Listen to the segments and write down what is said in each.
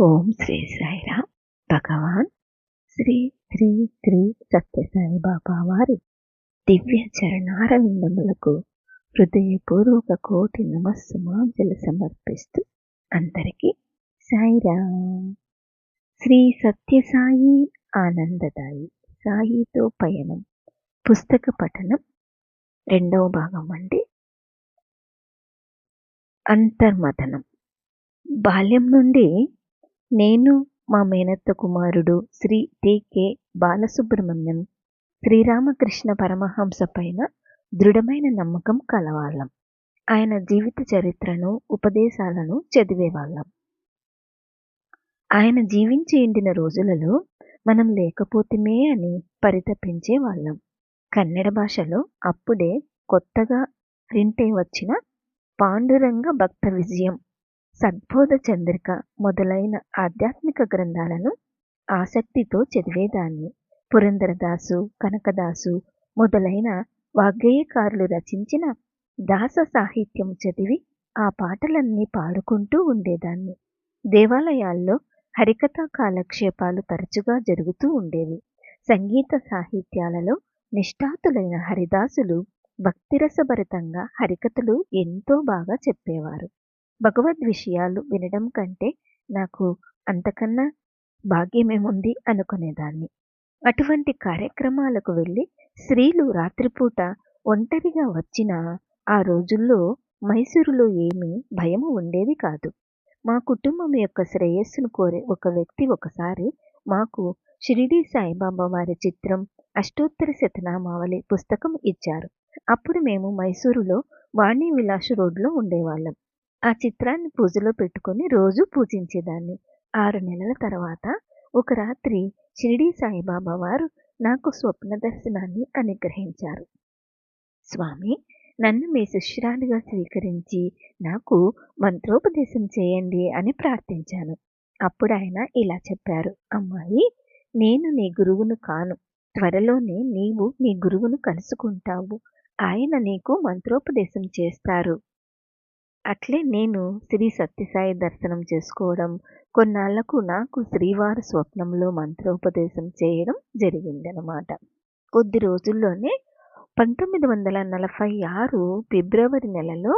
ఓం శ్రీ సాయిరామ్. భగవాన్ శ్రీ శ్రీ శ్రీ సత్యసాయి బాబా వారి దివ్య చరణారవిందములకు హృదయపూర్వక కోటి నమస్సుమాంజలు సమర్పిస్తూ అందరికీ సాయిరామ్. శ్రీ సత్యసాయి ఆనందదాయి సాయితో పయనం. పుస్తక పఠనం రెండవ భాగం అండి. అంతర్మథనం. బాల్యం నుండి నేను మా మేనత్త కుమారుడు శ్రీ టి.కె. బాలసుబ్రహ్మణ్యం శ్రీరామకృష్ణ పరమహంస పైన దృఢమైన నమ్మకం కలవాళ్ళం. ఆయన జీవిత చరిత్రను ఉపదేశాలను చదివేవాళ్ళం. ఆయన జీవించి ఎండిన రోజులలో మనం లేకపోతేమే అని పరితపించే వాళ్ళం. కన్నడ భాషలో అప్పుడే కొత్తగా ప్రింటే వచ్చిన పాండురంగ భక్త విజయం సద్బోధ చంద్రిక మొదలైన ఆధ్యాత్మిక గ్రంథాలను ఆసక్తితో చదివేదాన్ని. పురంధరదాసు కనకదాసు మొదలైన వాగ్గేయకారులు రచించిన దాస సాహిత్యం చదివి ఆ పాటలన్నీ పాడుకుంటూ ఉండేదాన్ని. దేవాలయాల్లో హరికథా కాలక్షేపాలు తరచుగా జరుగుతూ ఉండేవి. సంగీత సాహిత్యాలలో నిష్ఠాతులైన హరిదాసులు భక్తిరసభరితంగా హరికథలు ఎంతో బాగా చెప్పేవారు. భగవద్ విషయాలు వినడం కంటే నాకు అంతకన్నా భాగ్యమేముంది అనుకునేదాన్ని. అటువంటి కార్యక్రమాలకు వెళ్ళి స్త్రీలు రాత్రిపూట ఒంటరిగా వచ్చిన ఆ రోజుల్లో మైసూరులో ఏమీ భయము ఉండేది కాదు. మా కుటుంబం యొక్క శ్రేయస్సును కోరే ఒక వ్యక్తి ఒకసారి మాకు షిరిడి సాయిబాబా వారి చిత్రం అష్టోత్తర శతనామావళి పుస్తకం ఇచ్చారు. అప్పుడు మేము మైసూరులో వాణి విలాస్ రోడ్లో ఉండేవాళ్ళం. ఆ చిత్రాన్ని పూజలో పెట్టుకొని రోజు పూజించేదాన్ని. ఆరు నెలల తర్వాత ఒక రాత్రి షిరిడీ సాయిబాబా వారు నాకు స్వప్న దర్శనాన్ని అనుగ్రహించారు. స్వామి నన్ను మీ శిష్యురాలిగా స్వీకరించి నాకు మంత్రోపదేశం చేయండి అని ప్రార్థించాను. అప్పుడు ఆయన ఇలా చెప్పారు. అమ్మాయి నేను నీ గురువును కాను. త్వరలోనే నీవు నీ గురువును కలుసుకుంటావు. ఆయన నీకు మంత్రోపదేశం చేస్తారు. అట్లే నేను శ్రీ సత్యసాయి దర్శనం చేసుకోవడం కొన్నాళ్ళకు నాకు శ్రీవారి స్వప్నంలో మంత్రోపదేశం చేయడం జరిగిందనమాట కొద్ది రోజుల్లోనే పంతొమ్మిది వందల నలభై ఆరు ఫిబ్రవరి నెలలో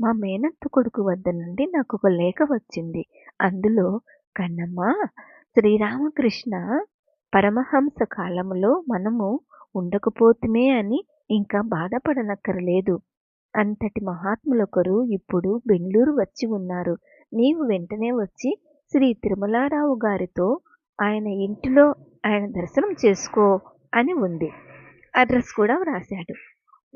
మా మేనత్త కొడుకు వద్ద నుండి నాకు ఒక లేఖ వచ్చింది. అందులో కన్నమ్మ శ్రీరామకృష్ణ పరమహంస కాలంలో మనము ఉండకపోతమే అని ఇంకా బాధపడనక్కరలేదు. అంతటి మహాత్ములొకరు ఇప్పుడు బెంగళూరు వచ్చి ఉన్నారు. నీవు వెంటనే వచ్చి శ్రీ తిరుమలారావు గారితో ఆయన ఇంటిలో ఆయన దర్శనం చేసుకో అని ఉంది. అడ్రస్ కూడా వ్రాశాడు.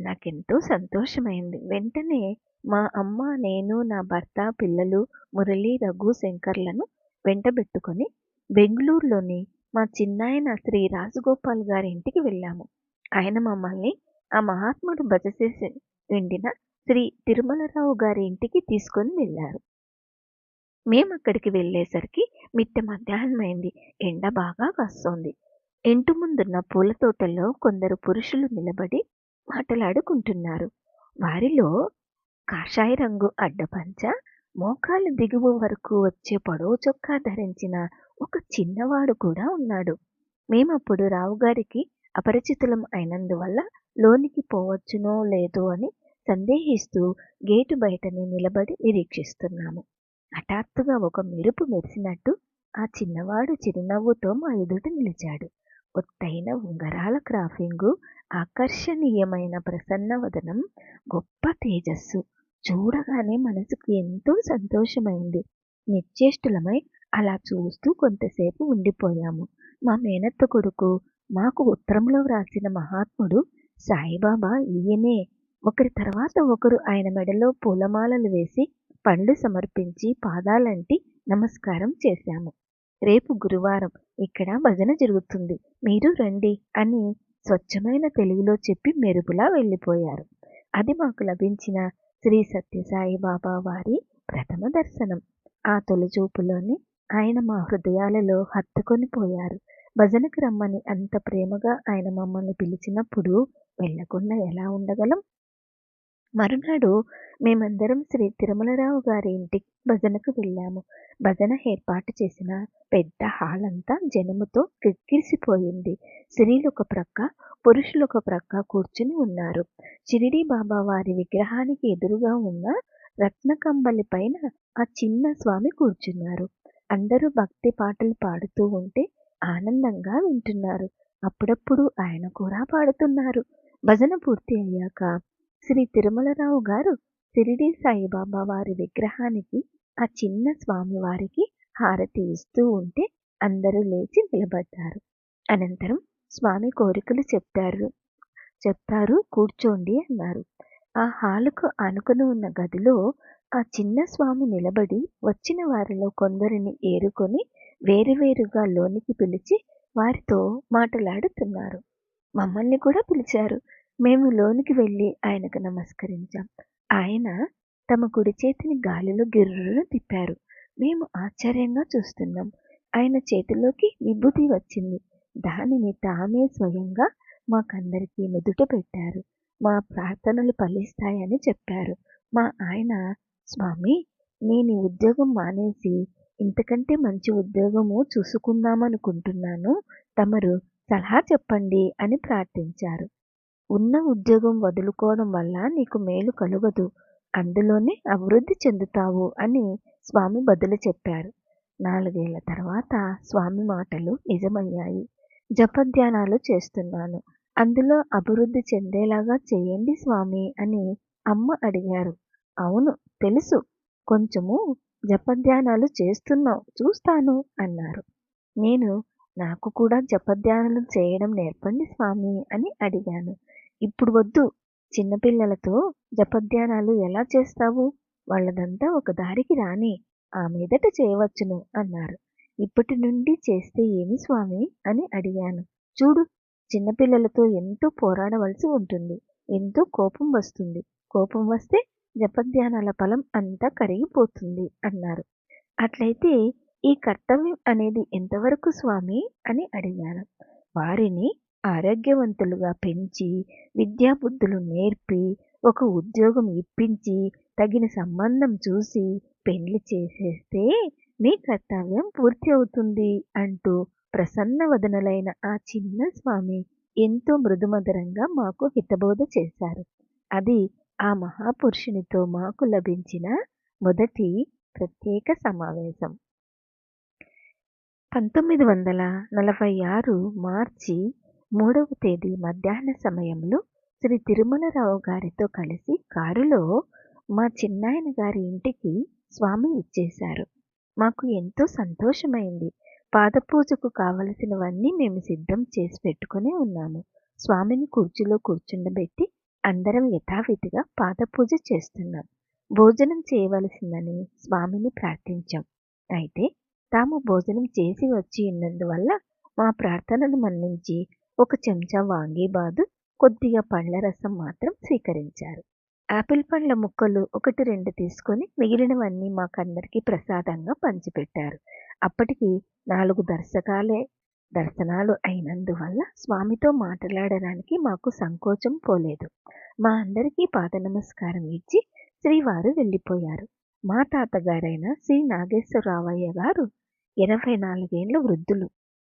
నాకెంతో సంతోషమైంది. వెంటనే మా అమ్మ నేను నా భర్త పిల్లలు మురళి రఘు శంకర్లను వెంటబెట్టుకొని బెంగళూరులోని మా చిన్నాయన శ్రీ రాజగోపాల్ గారి ఇంటికి వెళ్ళాము. ఆయన మమ్మల్ని ఆ మహాత్ముడు భజ చేసే ఎండిన శ్రీ తిరుమలరావు గారి ఇంటికి తీసుకొని వెళ్ళారు. మేము అక్కడికి వెళ్ళేసరికి మిట్ట మధ్యాహ్నమైంది. ఎండ బాగా కాస్తోంది. ఇంటి ముందున్న పూల తోటలో కొందరు పురుషులు నిలబడి మాట్లాడుకుంటున్నారు. వారిలో కాషాయ రంగు అడ్డపంచ మోకాలు దిగువ వరకు వచ్చే పొడవు చొక్కా ధరించిన ఒక చిన్నవాడు కూడా ఉన్నాడు. మేమప్పుడు రావుగారికి అపరిచితులం అయినందువల్ల లోనికి పోవచ్చునో లేదో అని సందేహిస్తూ గేటు బయటనే నిలబడి నిరీక్షిస్తున్నాము. హఠాత్తుగా ఒక మెరుపు మెరిసినట్టు ఆ చిన్నవాడు చిరునవ్వుతో మా ఎదుట నిలిచాడు. ఒత్తైన ఉంగరాల క్రాఫింగు ఆకర్షణీయమైన ప్రసన్న వదనం గొప్ప తేజస్సు. చూడగానే మనసుకు ఎంతో సంతోషమైంది. నిశ్చేష్టులమై అలా చూస్తూ కొంతసేపు ఉండిపోయాము. మా మేనత్త కొడుకు మాకు ఉత్తరంలో వ్రాసిన మహాత్ముడు సాయిబాబా ఈయనే. ఒకరి తర్వాత ఒకరు ఆయన మెడలో పూలమాలలు వేసి పండ్లు సమర్పించి పాదాలంటి నమస్కారం చేశాము. రేపు గురువారం ఇక్కడ భజన జరుగుతుంది. మీరు రండి అని స్వచ్ఛమైన తెలుగులో చెప్పి మెరుపులా వెళ్ళిపోయారు. అది మాకు లభించిన శ్రీ సత్యసాయి బాబా వారి ప్రథమ దర్శనం. ఆ తొలిచూపులోనే ఆయన మా హృదయాలలో హత్తుకొని పోయారు. భజనకు రమ్మని అంత ప్రేమగా ఆయన మమ్మల్ని పిలిచినప్పుడు వెళ్ళకుండా ఎలా ఉండగలం? మరునాడు మేమందరం శ్రీ తిరుమలరావు గారి ఇంటికి భజనకు వెళ్ళాము. భజన ఏర్పాటు చేసిన పెద్ద హాల్ అంతా జనముతో కిక్కిరిసిపోయింది. స్త్రీలు ఒక ప్రక్క పురుషులు ఒక ప్రక్క కూర్చుని ఉన్నారు. షిరిడి బాబా వారి విగ్రహానికి ఎదురుగా ఉన్న రత్నకంబలి పైన ఆ చిన్న స్వామి కూర్చున్నారు. అందరూ భక్తి పాటలు పాడుతూ ఉంటే ఆనందంగా వింటున్నారు. అప్పుడప్పుడు ఆయన కూడా పాడుతున్నారు. భజన పూర్తి అయ్యాక శ్రీ తిరుమలరావు గారు సిరిడి సాయిబాబా వారి విగ్రహానికి ఆ చిన్న స్వామి వారికి హారతి ఇస్తూ ఉంటే అందరూ లేచి నిలబడ్డారు. అనంతరం స్వామి కోరికలు చెప్పారు. చెప్తారు కూర్చోండి అన్నారు. ఆ హాలుకు ఆనుకుని ఉన్న గదిలో ఆ చిన్న స్వామి నిలబడి వచ్చిన వారిలో కొందరిని ఏరుకొని వేరువేరుగా లోనికి పిలిచి వారితో మాట్లాడుతున్నారు. మమ్మల్ని కూడా పిలిచారు. మేము లోనికి వెళ్ళి ఆయనకు నమస్కరించాం. ఆయన తమ కుడి చేతిని గాలిలో గిర్రును తిప్పారు. మేము ఆశ్చర్యంగా చూస్తున్నాం. ఆయన చేతిలోకి విభూతి వచ్చింది. దానిని తామే స్వయంగా మాకందరికీ నుదుట పెట్టారు. మా ప్రార్థనలు ఫలిస్తాయని చెప్పారు. మా ఆయన స్వామి నేను ఉద్యోగం మానేసి ఇంతకంటే మంచి ఉద్యోగము చూసుకుందామనుకుంటున్నాను. తమరు సలహా చెప్పండి అని ప్రార్థించారు. ఉన్న ఉద్యోగం వదులుకోవడం వల్ల నీకు మేలు కలుగదు. అందులోనే అభివృద్ధి చెందుతావు అని స్వామి బదులు చెప్పారు. నాలుగేళ్ళ తర్వాత స్వామి మాటలు నిజమయ్యాయి. జపధ్యానాలు చేస్తున్నాను. అందులో అభివృద్ధి చెందేలాగా చేయండి స్వామి అని అమ్మ అడిగారు. అవును తెలుసు. కొంచెము జపధ్యానాలు చేస్తున్నావు చూస్తాను అన్నారు. నేను నాకు కూడా జపధ్యానాలు చేయడం నేర్పండి స్వామి అని అడిగాను. ఇప్పుడు వద్దు. చిన్నపిల్లలతో జపధ్యానాలు ఎలా చేస్తావు? వాళ్ళదంతా ఒక దారికి రాని. ఆ మీదట చేయవచ్చును అన్నారు. ఇప్పటి నుండి చేస్తే ఏమి స్వామి? అని అడిగాను. చూడు చిన్నపిల్లలతో ఎంతో పోరాడవలసి ఉంటుంది. ఎంతో కోపం వస్తుంది. కోపం వస్తే జపధ్యానాల ఫలం అంతా కరిగిపోతుంది అన్నారు. అట్లయితే ఈ కర్తవ్యం అనేది ఎంతవరకు స్వామి? అని అడిగాను. వారిని ఆరోగ్యవంతులుగా పెంచి విద్యాబుద్ధులు నేర్పి ఒక ఉద్యోగం ఇప్పించి తగిన సంబంధం చూసి పెళ్ళి చేసేస్తే మీ కర్తవ్యం పూర్తి అవుతుంది అంటూ ప్రసన్నవదనులైన ఆ చిన్న స్వామి ఎంతో మృదుమధురంగా మాకు హితబోధ చేశారు. అది ఆ మహాపురుషునితో మాకు లభించిన మొదటి ప్రత్యేక సమావేశం. పంతొమ్మిది వందల నలభై ఆరు మార్చి మూడవ తేదీ మధ్యాహ్న సమయంలో శ్రీ తిరుమలరావు గారితో కలిసి కారులో మా చిన్నాయన గారి ఇంటికి స్వామి ఇచ్చేశారు. మాకు ఎంతో సంతోషమైంది. పాదపూజకు కావలసినవన్నీ మేము సిద్ధం చేసి పెట్టుకుని ఉన్నాము. స్వామిని కుర్చీలో కూర్చుండబెట్టి అందరం యథావిధిగా పాదపూజ చేస్తున్నాం. భోజనం చేయవలసిందని స్వామిని ప్రార్థించాం. అయితే తాము భోజనం చేసి వచ్చి ఉన్నందువల్ల మా ప్రార్థనలు మన్నించి ఒక చెంచా వాంగీబాదు కొద్దిగా పండ్ల రసం మాత్రం స్వీకరించారు. ఆపిల్ పండ్ల ముక్కలు ఒకటి రెండు తీసుకొని మిగిలినవన్నీ మాకందరికీ ప్రసాదంగా పంచిపెట్టారు. అప్పటికి నాలుగు దర్శకాలే దర్శనాలు అయినందువల్ల స్వామితో మాట్లాడడానికి మాకు సంకోచం పోలేదు. మా అందరికీ పాద నమస్కారం ఇచ్చి శ్రీవారు వెళ్ళిపోయారు. మా తాతగారైన శ్రీ నాగేశ్వరరావయ్య గారు ఎనభై నాలుగేండ్ల వృద్ధులు.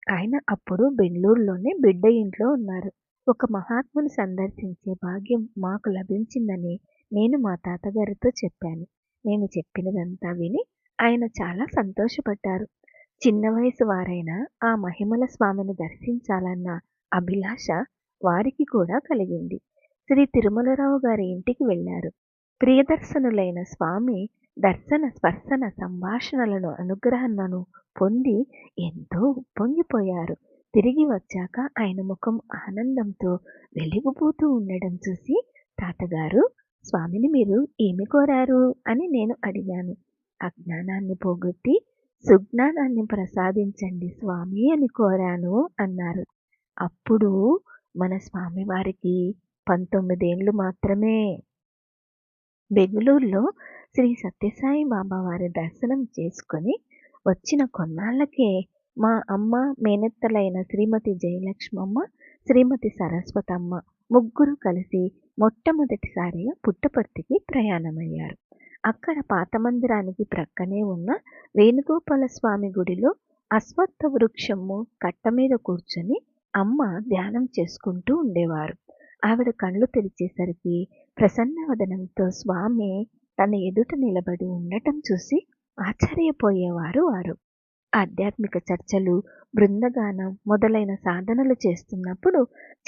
ఆయన అప్పుడు బెంగళూరులోనే బిడ్డ ఇంట్లో ఉన్నారు. ఒక మహాత్ముని సందర్శించే భాగ్యం మాకు లభించిందని నేను మా తాతగారితో చెప్పాను. నేను చెప్పినదంతా విని ఆయన చాలా సంతోషపడ్డారు. చిన్న వయసు వారైన ఆ మహిమల స్వామిని దర్శించాలన్న అభిలాష వారికి కూడా కలిగింది. శ్రీ తిరుమలరావు గారి ఇంటికి వెళ్ళారు. ప్రియదర్శనులైన స్వామి దర్శన స్పర్శన సంభాషణలను అనుగ్రహణను పొంది ఎంతో ఉప్పొంగిపోయారు తిరిగి వచ్చాక ఆయన ముఖం ఆనందంతో వెలిగిపోతూ ఉండడం చూసి తాతగారు స్వామిని మీరు ఏమి కోరారు? అని నేను అడిగాను. అజ్ఞానాన్ని పోగొట్టి సుజ్ఞానాన్ని ప్రసాదించండి స్వామి అని కోరాను అన్నారు. అప్పుడు మన స్వామివారికి పంతొమ్మిదేండ్లు మాత్రమే. బెంగళూరులో శ్రీ సత్యసాయి బాబా వారి దర్శనం చేసుకొని వచ్చిన కొన్నాళ్ళకే మా అమ్మ మేనత్తలైన శ్రీమతి జయలక్ష్మమ్మ శ్రీమతి సరస్వతమ్మ ముగ్గురు కలిసి మొట్టమొదటిసారిగా పుట్టపర్తికి ప్రయాణమయ్యారు. అక్కడ పాత మందిరానికి ప్రక్కనే ఉన్న వేణుగోపాల స్వామి గుడిలో అశ్వత్థ వృక్షము కట్ట మీద కూర్చొని అమ్మ ధ్యానం చేసుకుంటూ ఉండేవారు. ఆవిడ కళ్ళు తెరిచేసరికి ప్రసన్నవదనంతో స్వామి తన ఎదుట నిలబడి ఉండటం చూసి ఆశ్చర్యపోయేవారు వారు. ఆధ్యాత్మిక చర్చలు బృందగానం మొదలైన సాధనలు చేస్తున్నప్పుడు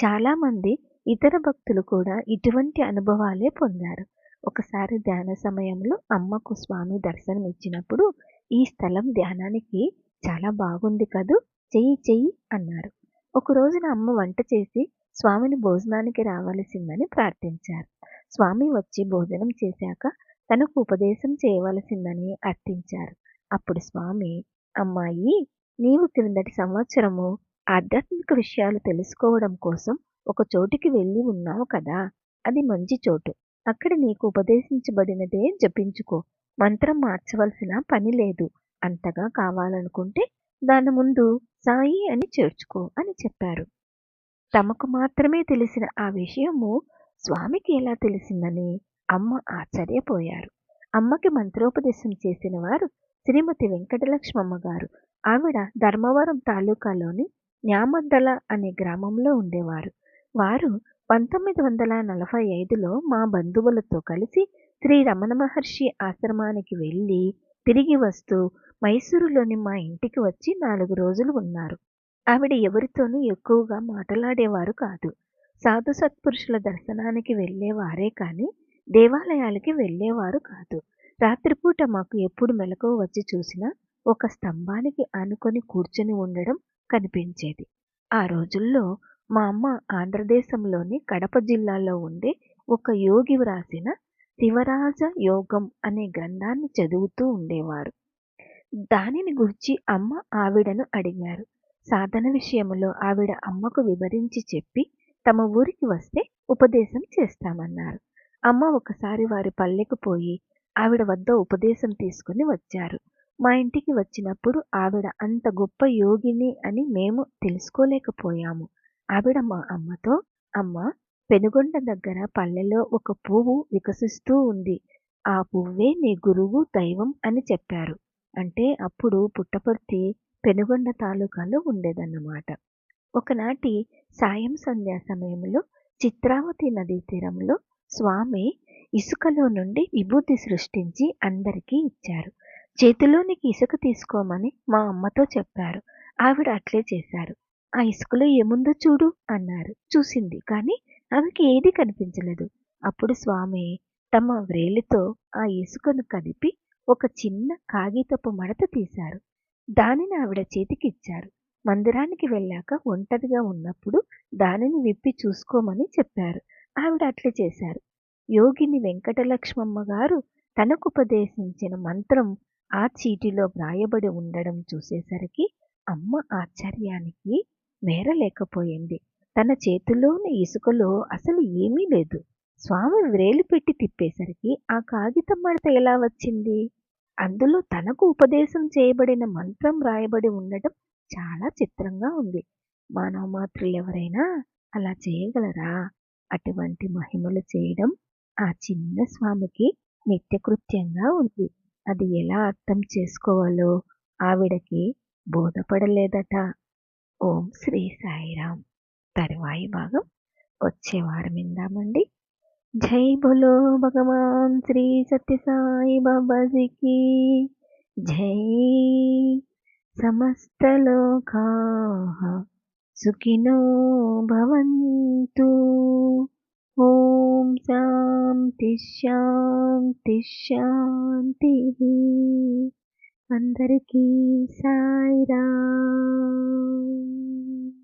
చాలామంది ఇతర భక్తులు కూడా ఇటువంటి అనుభవాలే పొందారు. ఒకసారి ధ్యాన సమయంలో అమ్మకు స్వామి దర్శనమిచ్చినప్పుడు ఈ స్థలం ధ్యానానికి చాలా బాగుంది కదూ చెయ్యి చెయ్యి అన్నారు. ఒక రోజున అమ్మ వంట చేసి స్వామిని భోజనానికి రావలసిందని ప్రార్థించారు. స్వామి వచ్చి భోజనం చేశాక తనకు ఉపదేశం చేయవలసిందని అర్థించారు. అప్పుడు స్వామి అమ్మాయి నీవు క్రిందటి సంవత్సరము ఆధ్యాత్మిక విషయాలు తెలుసుకోవడం కోసం ఒక చోటికి వెళ్ళి ఉన్నావు కదా అది మంచి చోటు. అక్కడ నీకు ఉపదేశించబడినదే జపించుకో. మంత్రం మార్చవలసిన పని లేదు. అంతగా కావాలనుకుంటే దాని ముందు సాయి అని చేర్చుకో అని చెప్పారు. తమకు మాత్రమే తెలిసిన ఆ విషయము స్వామికి ఎలా తెలిసిందని అమ్మ ఆశ్చర్యపోయారు. అమ్మకి మంత్రోపదేశం చేసిన వారు శ్రీమతి వెంకటలక్ష్మమ్మ గారు. ఆవిడ ధర్మవరం తాలూకాలోని న్యామద్దల అనే గ్రామంలో ఉండేవారు. వారు పంతొమ్మిది వందల నలభై ఐదులో మా బంధువులతో కలిసి శ్రీ రమణ మహర్షి ఆశ్రమానికి వెళ్ళి తిరిగి వస్తూ మైసూరులోని మా ఇంటికి వచ్చి నాలుగు రోజులు ఉన్నారు. ఆవిడ ఎవరితోనూ ఎక్కువగా మాట్లాడేవారు కాదు. సాధు సత్పురుషుల దర్శనానికి వెళ్ళేవారే కానీ దేవాలయాలకి వెళ్ళేవారు కాదు. రాత్రిపూట మాకు ఎప్పుడు మెలకువ వచ్చి చూసినా ఒక స్తంభానికి ఆనుకొని కూర్చుని ఉండడం కనిపించేది. ఆ రోజుల్లో మా అమ్మ ఆంధ్రదేశంలోని కడప జిల్లాలో ఉండే ఒక యోగి వ్రాసిన శివరాజ యోగం అనే గ్రంథాన్ని చదువుతూ ఉండేవారు. దానిని గురించి అమ్మ ఆవిడను అడిగారు. సాధన విషయంలో ఆవిడ అమ్మకు వివరించి చెప్పి తమ ఊరికి వస్తే ఉపదేశం చేస్తామన్నారు. అమ్మ ఒకసారి వారి పల్లెకు పోయి ఆవిడ వద్ద ఉపదేశం తీసుకుని వచ్చారు. మా ఇంటికి వచ్చినప్పుడు ఆవిడ అంత గొప్ప యోగిని అని మేము తెలుసుకోలేకపోయాము. ఆవిడ మా అమ్మతో అమ్మ పెనుగొండ దగ్గర పల్లెలో ఒక పువ్వు వికసిస్తూ ఉంది. ఆ పువ్వే నీ గురువు దైవం అని చెప్పారు. అంటే అప్పుడు పుట్టపర్తి పెనుగొండ తాలూకాలో ఉండేదన్నమాట. ఒకనాటి సాయం సంధ్యా సమయంలో చిత్రావతి నదీ తీరంలో స్వామి ఇసుకలో నుండి విభూతి సృష్టించి అందరికీ ఇచ్చారు. చేతిలోనికి ఇసుక తీసుకోమని మా అమ్మతో చెప్పారు. ఆవిడ అట్లే చేశారు. ఆ ఇసుకలో ఏముందో చూడు అన్నారు. చూసింది కానీ ఆమెకి ఏదీ కనిపించలేదు. అప్పుడు స్వామి తమ వ్రేలితో ఆ ఇసుకను కదిపి ఒక చిన్న కాగితపు మడత తీశారు. దానిని ఆవిడ చేతికి ఇచ్చారు మందిరానికి వెళ్ళాక ఒంటరిగా ఉన్నప్పుడు దానిని విప్పి చూసుకోమని చెప్పారు. ఆవిడ అట్లు చేశారు. యోగిని వెంకటలక్ష్మమ్మ గారు తనకుపదేశించిన మంత్రం ఆ చీటిలో వ్రాయబడి ఉండడం చూసేసరికి అమ్మ ఆశ్చర్యానికి మేరలేకపోయింది. తన చేతిలోని ఇసుకలో అసలు ఏమీ లేదు. స్వామి వ్రేలు పెట్టి తిప్పేసరికి ఆ కాగితం మడత ఎలా వచ్చింది? అందులో తనకు ఉపదేశం చేయబడిన మంత్రం రాయబడి ఉండటం చాలా చిత్రంగా ఉంది. మానవ ఎవరైనా అలా చేయగలరా? అటువంటి మహిమలు చేయడం ఆ చిన్న స్వామికి నిత్యకృత్యంగా ఉంది. అది ఎలా అర్థం చేసుకోవాలో ఆవిడకి బోధపడలేదట. ఓం శ్రీ సాయిరాం తరువాయి భాగం వచ్చే వారం విందామండి. జై బోలో భగవాన్ శ్రీ సత్యసాయి బాబాజీకి. జై సమస్తలోకా సుఖినో భవంతు. ఓం శాంతి శాంతి శాంతి. అందరికీ సాయిరామ్.